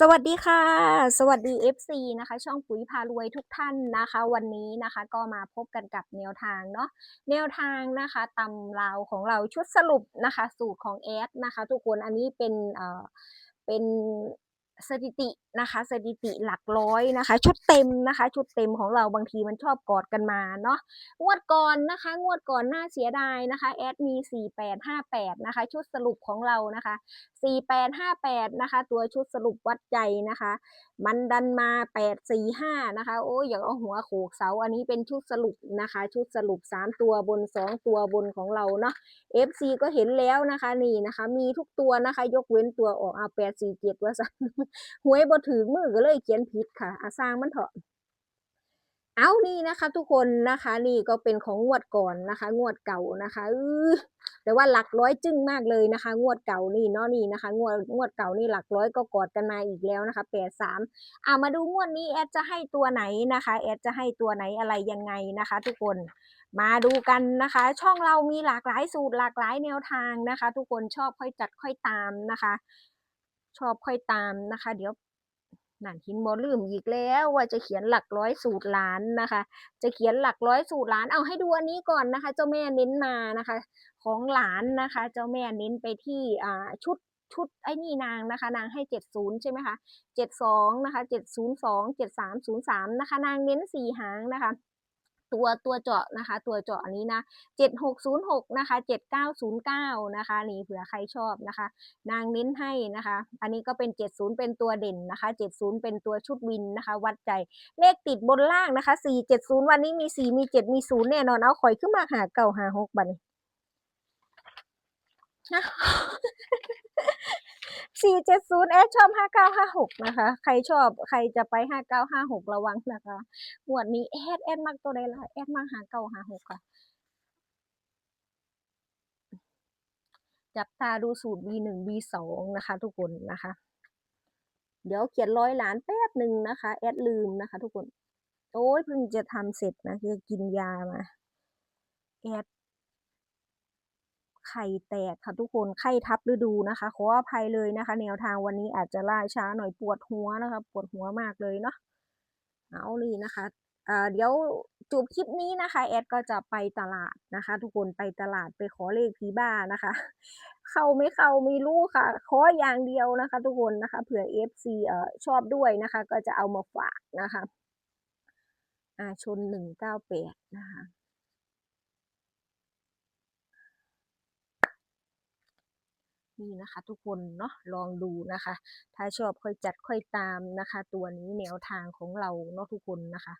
สวัสดีค่ะ สวัสดี FC นะคะ ช่องปุ๋ยพารวยทุกท่านนะคะ วันนี้นะคะก็มาพบกันกับแนวทางเนาะแนวทางนะคะตำราวของเราชุดสรุปนะคะ สูตรของแอดนะคะ ทุกคนอันนี้เป็นเอ่อเป็นสถิตินะคะสถิติหลักร้อยนะคะ ชุดเต็มนะคะ ชุดเต็มของเราบางทีมันชอบกอดกันมาเนาะงวดก่อนนะคะ งวดก่อนน่าเสียดายนะคะแอดมี 4858 นะคะ ชุดสรุปของเรานะคะ 4858 นะคะ ตัวชุดสรุปวัดใจนะคะ มันดันมา 845 นะคะ โอ้ยอยากเอาหัวโขกเสา อันนี้เป็นชุดสรุปนะคะ ชุดสรุป 3 ตัวบน 2 ตัวบนของเราเนาะ FC ก็เห็นแล้วนะคะ นี่นะคะ มีทุกตัวนะคะ ยกเว้นตัวออกเอา847 ว่าซั่นหวยบ่ถึงมือก็เลยเขียนผิดค่ะอาสร้างมันเถอะเอานี่นะคะ ทุกคนนะคะ นี่ก็เป็นของงวดก่อนนะคะ งวดเก่านะคะอ แต่ว่าหลักร้อยจึ้งมากเลยนะคะ งวดเก่านี่เนาะนี่นะคะ งวดงวดเก่านี่หลักร้อยก็กอดกันมาอีกแล้วนะคะแปดสามอ่ามาดูงวดนี้แอดจะให้ตัวไหนนะคะแอดจะให้ตัวไหนอะไรยังไงนะคะ ทุกคนมาดูกันนะคะ ช่องเรามีหลากหลายสูตรหลากหลายแนวทางนะคะ ทุกคนชอบค่อยจัดค่อยตามนะคะ ชอบค่อยตามนะคะ เดี๋ยว นั่นหินบอลืมอีกแล้วว่าจะเขียนหลักร้อยสูตรล้านนะคะ จะเขียนหลักร้อยสูตรล้านเอาให้ดูอันนี้ก่อนนะคะ เจ้าแม่เน้นมานะคะ ของหลานนะคะ เจ้าแม่เน้นไปที่อ่าชุดชุดไอ้นี่นางนะคะ นางให้เจ็ดศูนย์ใช่ไหมคะเจ็ดสองนะคะเจ็ดศูนย์สองเจ็ดสามศูนย์สามนะคะ นางเน้นสี่หางนะคะ ตัวตัวเจาะนะคะ ตัวเจาะอันนี้นะเจ็ดหกศูนย์หกนะคะเจ็ดเก้าศูนย์เก้านะคะนี่เผื่อใครชอบนะคะ นางเน้นให้นะคะ อันนี้ก็เป็น70เป็นตัวเด่นนะคะ70เป็นตัวชุดวินนะคะ วัดใจเลขติดบนล่างนะคะ470วันนี้มี4มี7มี0แน่นอนเอาข่อยขึ้นมาหาเก่าหาหกบัน สี่เจ็ดนนะ470แอดชอบ5956นะคะ ใครชอบใครจะไป5956ระวังนะคะงวดนี้แอดแอดมักตัวใดล่ะแอดมากหาเก่าหาหกค่ะ จับตาดูสูตร V1 V2 นะคะ ทุกคนนะคะ เดี๋ยวเขียนร้อยล้านแป๊บหนึ่งนะคะ แอดลืมนะคะ ทุกคน โอ้ยเพิ่งจะทำเสร็จนะจะกินยามา แอด ไข่แตกค่ะทุกคนไข้ทับฤดูนะคะ ขออภัยเลยนะคะ แนวทางวันนี้อาจจะล่าช้าหน่อยปวดหัวนะคะ ปวดหัวมากเลยเนาะเอานี่นะคะเดี๋ยวจบคลิปนี้นะคะแอดก็จะไปตลาดนะคะ ทุกคนไปตลาดไปขอเลขผีบ้านะคะ เข้าไม่เข้าไม่รู้ค่ะขออย่างเดียวนะคะ ทุกคนนะคะเผื่อเอ่อชอบด้วยนะคะ ก็จะเอามาฝากนะคะ อ่าชนหนึ่งเก้าแปดนะคะ นี่นะคะ ทุกคนเนาะลองดูนะคะ ถ้าชอบค่อยจัดค่อยตามนะคะ ตัวนี้แนวทางของเราเนาะทุกคนนะคะ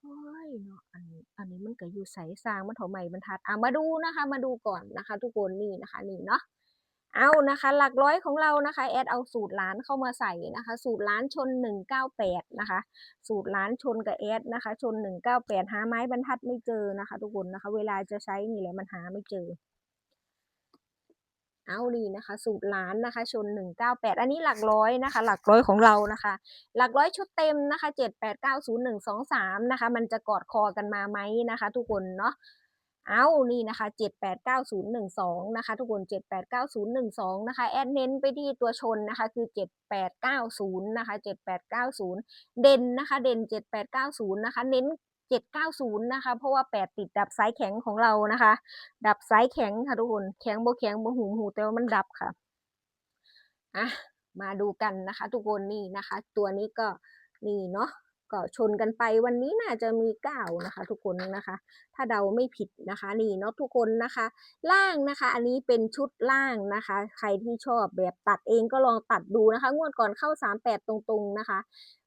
โอ้ยเนาะอันนี้อันนี้มันก็อยู่ใสสร้างมันเถาใหม่บรรทัดอะมาดูนะคะ มาดูก่อนนะคะ ทุกคนนี่นะคะนี่เนาะเอานะคะ หลักร้อยของเรานะคะแอดเอาสูตรล้านเข้ามาใส่นะคะ สูตรล้านชนหนึ่งเก้าแปดนะคะ สูตรล้านชนกับแอดนะคะ ชนหนึ่งเก้าแปดหาไม้บรรทัดไม่เจอนะคะ ทุกคนนะคะ เวลาจะใช้นี่แหละมันหาไม่เจอ เอานี่นะคะ สูตรล้านนะคะ ชน 198 อันนี้หลักร้อยนะคะ หลักร้อยของเรานะคะ หลักร้อยชุดเต็มนะคะ 7 8 9 0 1 2 3 นะคะ มันจะกอดคอกันมาไหมนะคะ ทุกคนเนาะเอานี่นะคะ 7 8 9 0 1 2 นะคะ ทุกคน 7 8 9 0 1 2 นะคะ แอดเน้นไปที่ตัวชนนะคะ คือ 7 8 9 0 นะคะ 7 8 9 0 เด่นนะคะ เด่น 7 8 9 0 นะคะ เน้น 790 นะคะ เพราะว่า 8 ติดดับสายแข็งของเรานะคะ ดับสายแข็งค่ะทุกคน แข็งบ่แข็งบ่หูหูแต่ว่ามันดับค่ะอะมาดูกันนะคะ ทุกคนนี่นะคะ ตัวนี้ก็นี่เนาะก็ชนกันไปวันนี้น่าจะมีเก้านะคะ ทุกคนนะคะ ถ้าเดาไม่ผิดนะคะ นี่เนาะทุกคนนะคะ ล่างนะคะ อันนี้เป็นชุดล่างนะคะ ใครที่ชอบแบบตัดเองก็ลองตัดดูนะคะ งวดก่อนเข้า 38 ตรงๆนะคะ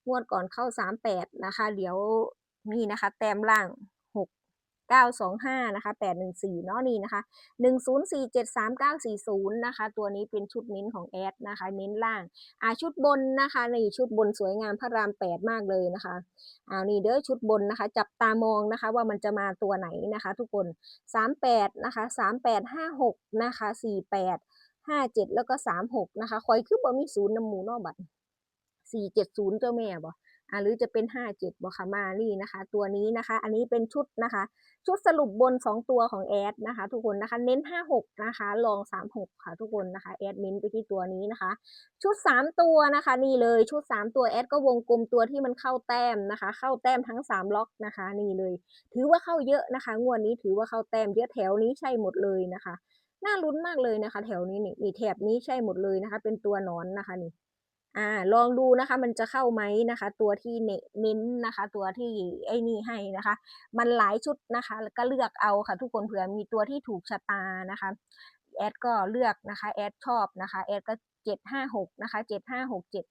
งวดก่อนเข้า 38 นะคะ เดี๋ยว นี่นะคะ แต้มล่าง6 925นะคะ814เนาะนี่นะคะ10473 940นะคะ ตัวนี้เป็นชุดเน้นของแอดนะคะ เน้นล่างอ่าชุดบนนะคะนี่ชุดบนสวยงามพระราม8มากเลยนะคะอ่านี่เด้อชุดบนนะคะ จับตามองนะคะว่ามันจะมาตัวไหนนะคะ ทุกคน38นะคะ3856นะคะ48 57แล้วก็36นะคะคอยคือบ่มีศูนย์นำหมูนอกบัตร470เจ้าแม่บ่ หรือจะเป็นห้าเจ็ดบอค่ะมานี่นะคะ ตัวนี้นะคะ อันนี้เป็นชุดนะคะ ชุดสรุปบน 2 ตัวของแอดนะคะ ทุกคนนะคะ เน้น 56 นะคะ ลอง 36 ค่ะทุกคนนะคะ แอดเน้นไปที่ตัวนี้นะคะ ชุด 3 ตัวนะคะ นี่เลยชุด 3 ตัวแอดก็วงกลมตัวที่มันเข้าแต้มนะคะ เข้าแต้มทั้ง 3 ล็อกนะคะ นี่เลย ถือว่าเข้าเยอะนะคะ งวดนี้ถือว่าเข้าแต้มเยอะแถวนี้ใช่หมดเลยนะคะ น่าลุ้นมากเลยนะคะ แถวนี้นี่นี่แถบนี้ใช่หมดเลยนะคะ เป็นตัวหนอนนะคะนี่ อ่าลองดูนะคะมันจะเข้าไหมนะคะ ตัวที่เน้นนะคะ ตัวที่ไอ้นี่ให้นะคะ มันหลายชุดนะคะแล้วก็เลือกเอาค่ะ ทุกคนเผื่อมีตัวที่ถูกชะตานะคะแอดก็เลือกนะคะแอดชอบนะคะแอดก็เจ็ดห้าหกนะคะเจ็ดห้าหกเจ็ด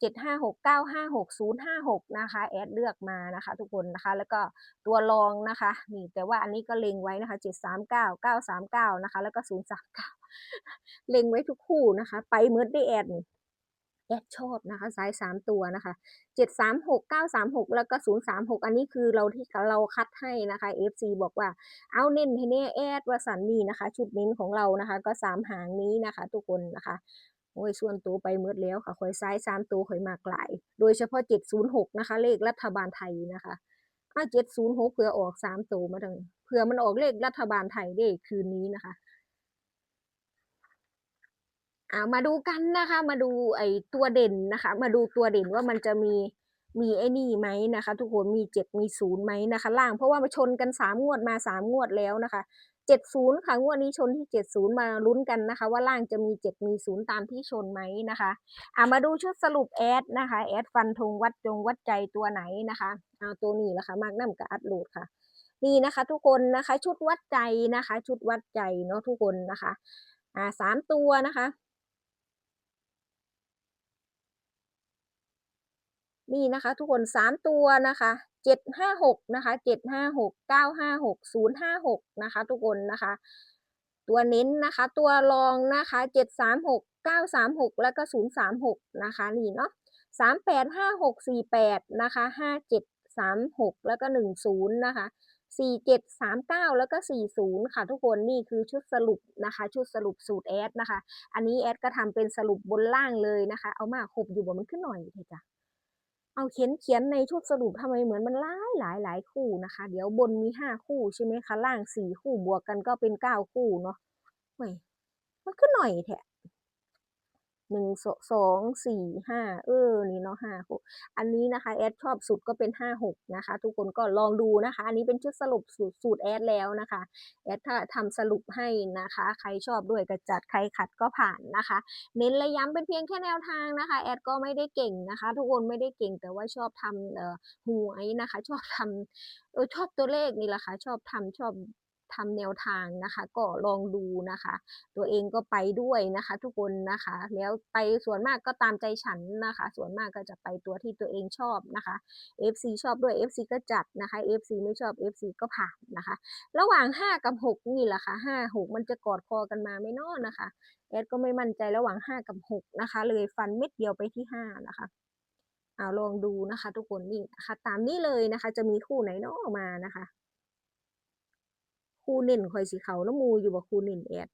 เจ็ดห้าหกเก้าห้าหกศูนย์ห้าหกนะคะแอดเลือกมานะคะ ทุกคนนะคะ แล้วก็ตัวรองนะคะนี่แต่ว่าอันนี้ก็เล็งไว้นะคะเจ็ดสามเก้าเก้าสามเก้านะคะ แล้วก็ศูนย์สามเก้าเล็งไว้ทุกคู่นะคะ ไปเมื่อได้แอดนี่ แอดชอบนะคะสายสามตัวนะคะเจ็ดสามหกเก้าสามหกแล้วก็ศูนย์สามหกอันนี้คือเราที่เราคัดให้นะคะ FC บอกว่าเอาเน้นให้แน่แอดว่าสันนี่นะคะ ชุดเน้นของเรานะคะ ก็สามหางนี้นะคะ ทุกคนนะคะโอ้ยส่วนตัวไปเมื่อแล้วค่ะคอยซ้ายสามตัวคอยมากหลายโดยเฉพาะเจ็ดศูนย์หกนะคะ เลขรัฐบาลไทยนะคะถ้าเจ็ดศูนย์หกเผื่อออกสามตัวมาถึงเผื่อมันออกเลขรัฐบาลไทยได้คืนนี้นะคะ อ่ามาดูกันนะคะ มาดูไอตัวเด่นนะคะ มาดูตัวเด่นว่ามันจะมีมีไอ้นี่ไหมนะคะ ทุกคนมีเจ็ดมีศูนย์ไหมนะคะ ล่างเพราะว่ามาชนกันสามงวดมาสามงวดแล้วนะคะเจ็ดศูนย์ค่ะงวดนี้ชนที่เจ็ดศูนย์มาลุ้นกันนะคะ ว่าล่างจะมีเจ็ดมีศูนย์ตามที่ชนไหมนะคะอ่ามาดูชุดสรุปแอดนะคะแอดฟันธงวัดจงวัดใจตัวไหนนะคะเอาตัวนี้ละคะมากน้ำกับอัดโหลดค่ะ นี่นะคะ ทุกคนนะคะชุดวัดใจนะคะ ชุดวัดใจเนาะทุกคนนะคะอ่าสามตัวนะคะ นี่นะคะทุกคนสามตัวนะคะเจ็ดห้าหกนะคะเจ็ดห้าหกเก้าห้าหกศูนย์ห้าหกนะคะทุกคนนะคะ ตัวเน้นนะคะ ตัวรองนะคะเจ็ดสามหกเก้าสามหกแล้วก็ศูนย์สามหกนะคะนี่เนาะสามแปดห้าหกสี่แปดนะคะห้าเจ็ดสามหกแล้วก็หนึ่งศูนย์นะคะสี่เจ็ดสามเก้าแล้วก็สี่ศูนย์ค่ะทุกคนนี่คือชุดสรุปนะคะ ชุดสรุปสูตรแอดนะคะ อันนี้แอดก็ทำเป็นสรุปบนล่างเลยนะคะ เอามาครบอยู่บ่มันขึ้นหน่อยเถอะจ้ะ เอาเขียนเขียนในชุดสรุปทำไมเหมือนมันหลายหลายหลายคู่นะคะ เดี๋ยวบนมีห้าคู่ใช่ไหมคะล่างสี่คู่บวกกันก็เป็นเก้าคู่เนาะเฮ้ยมันขึ้นหน่อยแทะ หนึ่งสองสี่ห้าเออนี่เนาะห้าคู่อันนี้นะคะแอดชอบสุดก็เป็นห้าหกนะคะ ทุกคนก็ลองดูนะคะ อันนี้เป็นชุดสรุปสูตรสูตรแอดแล้วนะคะแอดถ้าทำสรุปให้นะคะ ใครชอบด้วยก็จัดใครขัดก็ผ่านนะคะ เน้นและย้ำเป็นเพียงแค่แนวทางนะคะ แอดก็ไม่ได้เก่งนะคะ ทุกคนไม่ได้เก่งแต่ว่าชอบทำเอ่อหวยนะคะ ชอบทำเออชอบตัวเลขนี่แหละค่ะชอบทำชอบ ทำแนวทางนะคะ ก็ลองดูนะคะ ตัวเองก็ไปด้วยนะคะ ทุกคนนะคะ แล้วไปส่วนมากก็ตามใจฉันนะคะ ส่วนมากก็จะไปตัวที่ตัวเองชอบนะคะ FC ชอบด้วย FC ก็จัดนะคะ FC ไม่ชอบ FC ก็ผ่านนะคะ ระหว่าง 5 กับ 6 นี่แหละค่ะ5 6 มันจะกอดคอกันมาไม่นอนนะคะแอดก็ไม่มั่นใจระหว่าง 5 กับ 6 นะคะ เลยฟันเม็ดเดียวไปที่ 5 นะคะเอาลองดูนะคะ ทุกคนนี่นะคะ ตามนี้เลยนะคะ จะมีคู่ไหนเนาะมานะคะ คู่เน้นคอยสีเขาน้ำมูอยู่บ่คู่เน้นแอด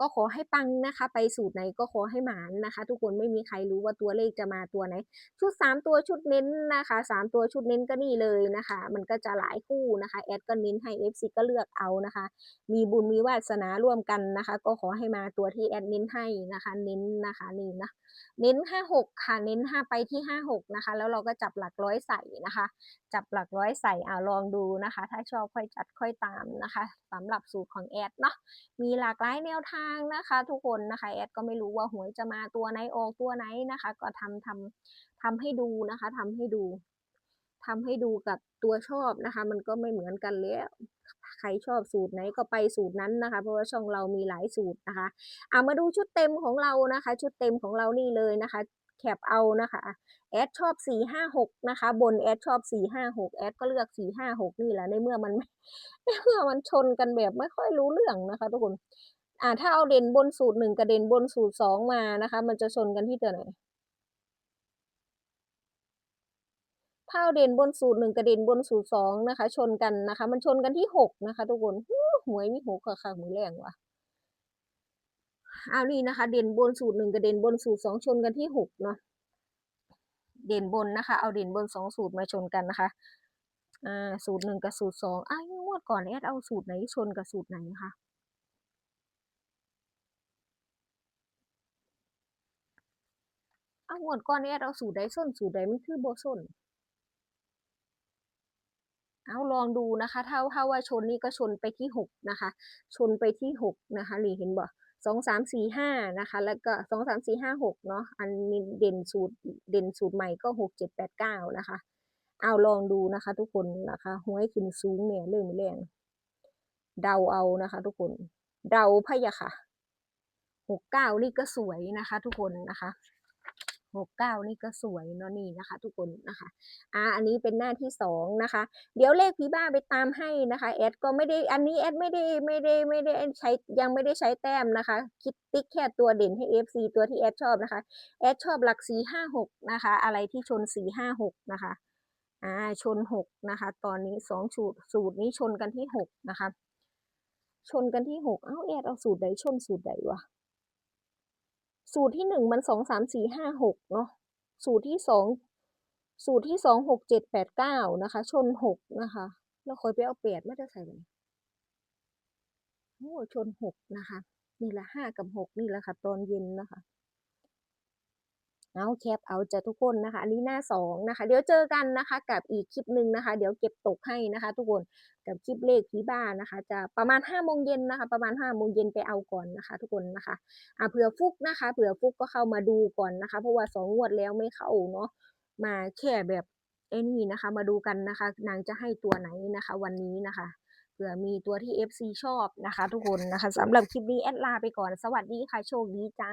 ก็ขอให้ปังนะคะ ไปสูตรไหนก็ขอให้หมานนะคะ ทุกคนไม่มีใครรู้ว่าตัวเลขจะมาตัวไหน ชุด 3 ตัวชุดเน้นนะคะ 3 ตัวชุดเน้นก็นี่เลยนะคะ มันก็จะหลายคู่นะคะแอดก็เน้นให้ FC ก็เลือกเอานะคะ มีบุญมีวาสนาร่วมกันนะคะ ก็ขอให้มาตัวที่แอดเน้นให้นะคะเน้นนะคะนี่นะเน้น 56 ค่ะ เน้น 5 ไปที่ 56 นะคะ แล้วเราก็จับหลักร้อยใส่นะคะ จับหลักร้อยใส่อ่าลองดูนะคะ ถ้าชอบค่อยจัดค่อยตามนะคะสำหรับสูตรของแอดเนาะมีหลากหลายแนวทางนะคะ ทุกคนนะคะแอดก็ไม่รู้ว่าหวยจะมาตัวไหนออกตัวไหนนะคะ ก็ทำทำทำให้ดูนะคะทำให้ดูทำให้ดูกับตัวชอบนะคะ มันก็ไม่เหมือนกันแล้วใครชอบสูตรไหนก็ไปสูตรนั้นนะคะ เพราะว่าช่องเรามีหลายสูตรนะคะเอามาดูชุดเต็มของเรานะคะ ชุดเต็มของเรานี่เลยนะคะแคปเอานะคะแอดชอบ 456 นะคะ บนแอดชอบ 456 แอดก็เลือก 456 นี่แหละในเมื่อมันไม่ในเมื่อมันชนกันแบบไม่ค่อยรู้เรื่องนะคะ ทุกคน อ่าถ้าเอาเด่นบนสูตรหนึ่งกับเด่นบนสูตรสองมานะคะ มันจะชนกันที่ตัวไหนถ้าเอาเด่นบนสูตรหนึ่งกับเด่นบนสูตรสองนะคะ ชนกันนะคะ มันชนกันที่หกนะคะ ทุกคนหวยมีหกค่ะค่ะมือแรงว่ะเอานี่นะคะ เด่นบนสูตรหนึ่งกับเด่นบนสูตรสองชนกันที่หกเนาะเด่นบนนะคะ เอาเด่นบนสองสูตรมาชนกันนะคะอ่าสูตรหนึ่งกับสูตรสองอ้าวงวดก่อนแอดเอาสูตรไหนชนกับสูตรไหนคะ เอา งวดก่อนแอดเอาสูตรใดส้นสูตรใดมันคือโบส้นเอาลองดูนะคะถ้าถ้าว่าชนนี่ก็ชนไปที่หกนะคะ ชนไปที่หกนะคะหลีเห็นบ่สองสามสี่ห้านะคะ แล้วก็สองสามสี่ห้าหกเนาะอันนี้เด่นสูตรเด่นสูตรใหม่ก็หกเจ็ดแปดเก้านะคะ เอาลองดูนะคะ ทุกคนนะคะหวยขึ้นสูงเนี่ยเริ่มแรงเดาเอานะคะ ทุกคนเดาพะยะค่ะหกเก้านี่ก็สวยนะคะ ทุกคนนะคะ หกเก้านี่ก็สวยเนาะนี่นะคะ ทุกคนนะคะอ่าอันนี้เป็นหน้าที่สองนะคะ เดี๋ยวเลขพี่บ้าไปตามให้นะคะแอดก็ไม่ได้อันนี้แอดไม่ได้ไม่ได้ไม่ได้ใช้ยังไม่ได้ใช้แต้มนะคะ คิดติ๊กแค่ตัวเด่นให้ FC ตัวที่แอดชอบนะคะแอดชอบหลักสี่ห้าหกนะคะ อะไรที่ชนสี่ห้าหกนะคะอ่าชนหกนะคะ ตอนนี้สองสูตรสูตรนี้ชนกันที่หกนะคะ ชนกันที่หกเอ้าแอดเอาสูตรใดชนสูตรใดวะ สูตรที่หนึ่งมันสองสามสี่ห้าหกเนาะสูตรที่สองสูตรที่สองหกเจ็ดแปดเก้านะคะ ชนหกนะคะ แล้วคอยไปเอาแปดไม่ได้ใส่เลยโอ้ชนหกนะคะ นี่แหละห้ากับหกนี่แหละค่ะ ตอนเย็นนะคะ เอาแคปเอาจะทุกคนนะคะ อันนี้หน้าสองนะคะ เดี๋ยวเจอกันนะคะ กับอีกคลิปหนึ่งนะคะ เดี๋ยวเก็บตกให้นะคะ ทุกคนกับคลิปเลขที่บ้านนะคะ จะประมาณห้าโมงเย็นนะคะ ประมาณห้าโมงเย็นไปเอาก่อนนะคะ ทุกคนนะคะอ่าเผื่อฟุกนะคะ เผื่อฟุกก็เข้ามาดูก่อนนะคะ เพราะว่าสองงวดแล้วไม่เข้าเนาะมาแค่แบบไอ้นี่นะคะ มาดูกันนะคะ นางจะให้ตัวไหนนะคะ วันนี้นะคะเผื่อมีตัวที่ FC ชอบนะคะ ทุกคนนะคะสำหรับคลิปนี้แอดลาไปก่อนสวัสดีค่ะโชคดีจ้า